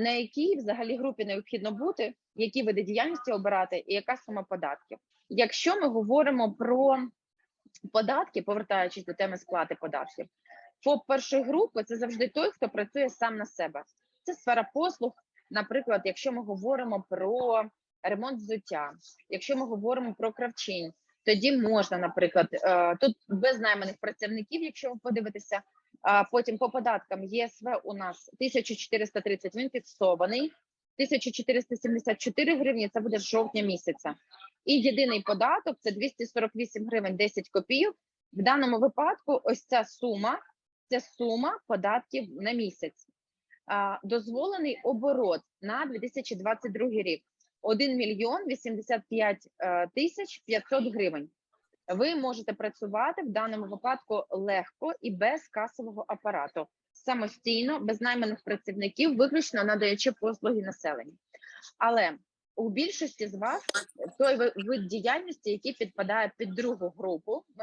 на якій взагалі групі необхідно бути, які види діяльності обирати, і яка сума податків. Якщо ми говоримо про податки, повертаючись до теми сплати податків, ФОП першої групи це завжди той, хто працює сам на себе. Це сфера послуг. Наприклад, якщо ми говоримо про ремонт взуття, якщо ми говоримо про кравчинь, тоді можна, наприклад, е, тут без найманих працівників, якщо ви подивитеся, а потім по податкам ЄСВ у нас 1430, він фіксований. 1474 гривні це буде жовтня місяця. І єдиний податок це 248 гривень 10 копійок. В даному випадку ось ця сума це сума податків на місяць. Дозволений оборот на 2022 рік 1 мільйон 85 е, тисяч 500 гривень. Ви можете працювати в даному випадку легко і без касового апарату, самостійно, без найманих працівників, виключно надаючи послуги населенню. Але у більшості з вас той ви- вид діяльності, який підпадає під другу групу,